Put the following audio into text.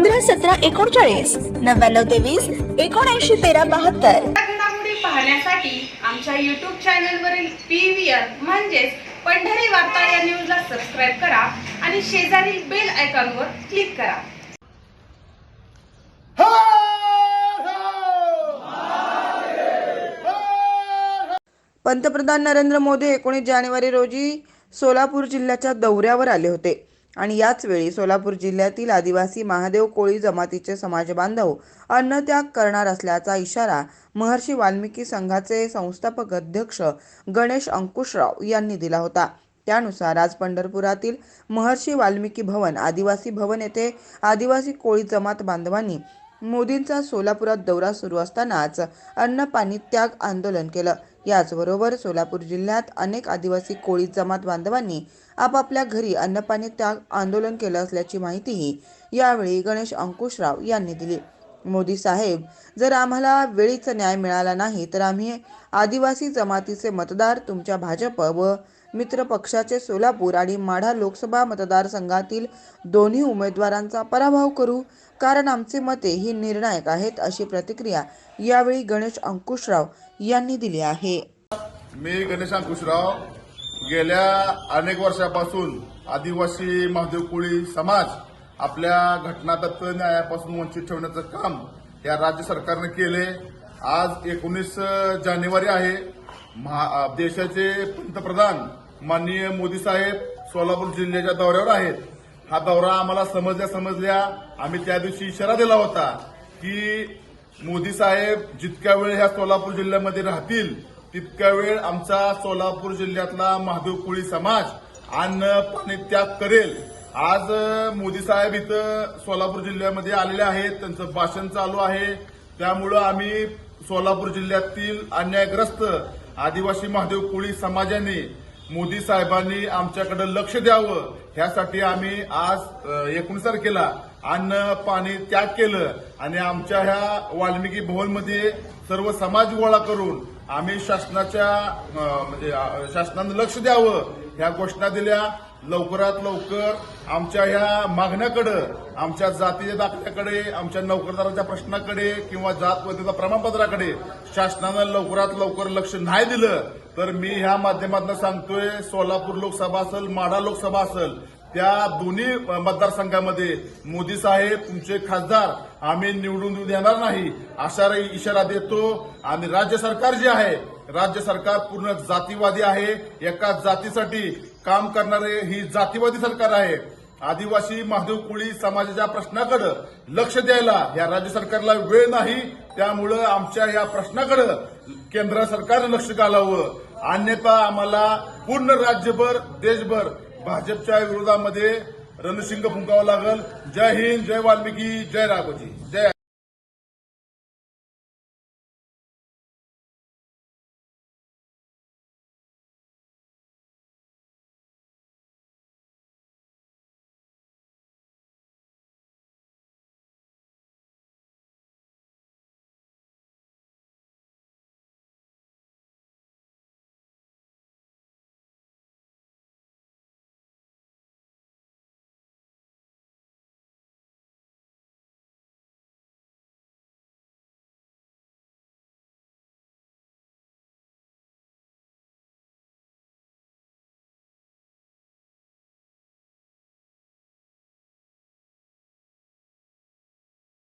पंधरा सतरा एकोणचाळीस नव्याण्णव तेवीस एकोणऐंशी तेरा बहात्तर. घडामोडी पाहण्यासाठी आमच्या युट्यूब चॅनलवरील पी व्ही आर म्हणजेच पंढरी वार्ता या न्यूजला सबस्क्राईब करा आणि शेजारील बेल आयकॉनवर क्लिक करा. पंतप्रधान नरेंद्र मोदी एकोणीस जानेवारी रोजी सोलापूर जिल्ह्याच्या दौऱ्यावर आले होते. आणि याच वेळी सोलापूर जिल्ह्यातील आदिवासी महादेव कोळी जमातीचे समाज बांधव अन्नत्याग करणार असल्याचा इशारा महर्षी वाल्मिकी संघाचे संस्थापक अध्यक्ष गणेश अंकुशराव यांनी दिला होता. त्यानुसार आज पंढरपुरातील महर्षी वाल्मिकी भवन आदिवासी भवन येथे आदिवासी कोळी जमात बांधवांनी मोदींचा सोलापुरात दौरा सुरू असतानाच अन्न पाणी त्याग आंदोलन केलं. याचबरोबर सोलापूर जिल्ह्यात अनेक आदिवासी कोळी जमात बांधवांनी आपापल्या घरी अन्नपाणी त्याग आंदोलन केलं असल्याची माहितीही यावेळी गणेश अंकुशराव यांनी दिली. मोदी साहेब जर आम्हाला वेळीच न्याय मिळाला नाही तर आम्ही आदिवासी जमातीचे मतदार तुमच्या भाजप व मित्र पक्षाचे सोलापूर आणि माढा लोकसभा मतदारसंघातील दोन्ही उमेदवारांचा पराभव करू कारण आमचे मते ही निर्णायक आहेत अशी प्रतिक्रिया यावेळी गणेश अंकुशराव यांनी दिली आहे. मी गणेश अंकुशराव गेल्या अनेक वर्षापासून आदिवासी महादेव कोळी समाज आपल्या घटनादत्त न्यायापासून वंचित ठेवण्याचं काम या राज्य सरकारनं केले. आज एकोणीस जानेवारी आहे. महा- देशाचे पंतप्रधान माननीय मोदी साहेब सोलापूर जिल्ह्याच्या दौऱ्यावर आहेत. हा दौरा आम्हाला समजल्या समजल्या आम्ही त्या दिवशी इशारा दिला होता की मोदी साहेब जितक्या वेळ ह्या सोलापूर जिल्ह्यामध्ये राहतील तितक्या वेळ आमचा सोलापूर जिल्ह्यातला महादेव कोळी समाज अन्न पाणी त्याग करेल. आज मोदी साहेब इथं सोलापूर जिल्ह्यामध्ये आलेले आहेत. त्यांचं भाषण चालू आहे. त्यामुळं आम्ही सोलापूर जिल्ह्यातील अन्यायग्रस्त आदिवासी महादेव कोळी समाजाने मोदी साहेबांनी आमच्याकडे लक्ष द्यावं. ह्यासाठी आम्ही आज एकोणीस तारखेला अन्न पाणी त्याग केलं आणि आमच्या ह्या वाल्मिकी भवनमध्ये सर्व समाज गोळा करून आम्ही शासनाच्या म्हणजे शासनानं लक्ष द्यावं. ह्या घोषणा दिल्या. लवकरात लवकर आमच्या ह्या मागण्याकडं आमच्या जातीच्या दाखल्याकडे आमच्या नोकरदाराच्या प्रश्नाकडे किंवा जात प्रमाणपत्राकडे शासनानं लवकरात लवकर लक्ष नाही दिलं तर मी ह्या माध्यमातून सांगतोय सोलापूर लोकसभा असेल माढा लोकसभा असेल त्या दोन्ही मतदारसंघामध्ये मोदी साहेब तुमचे खासदार आम्ही निवडून देणार नाही अशा इशारा देतो. आणि राज्य सरकार जे आहे राज्य सरकार पूर्ण जातीवादी आहे. एका जातीसाठी काम करणारे ही जातीवादी सरकार आहे. आदिवासी महादेव कोळी समाजाच्या प्रश्नाकडे लक्ष द्यायला या राज्य सरकारला वेळ नाही. त्यामुळं आमच्या या प्रश्नाकडे केंद्र सरकारनं लक्ष घालावं. अन्यथा आम्हाला पूर्ण राज्यभर देशभर भाजपच्या विरोधामध्ये रणशिंग फुंकावं लागल. जय हिंद जय वाल्मिकी जय राघोजी जय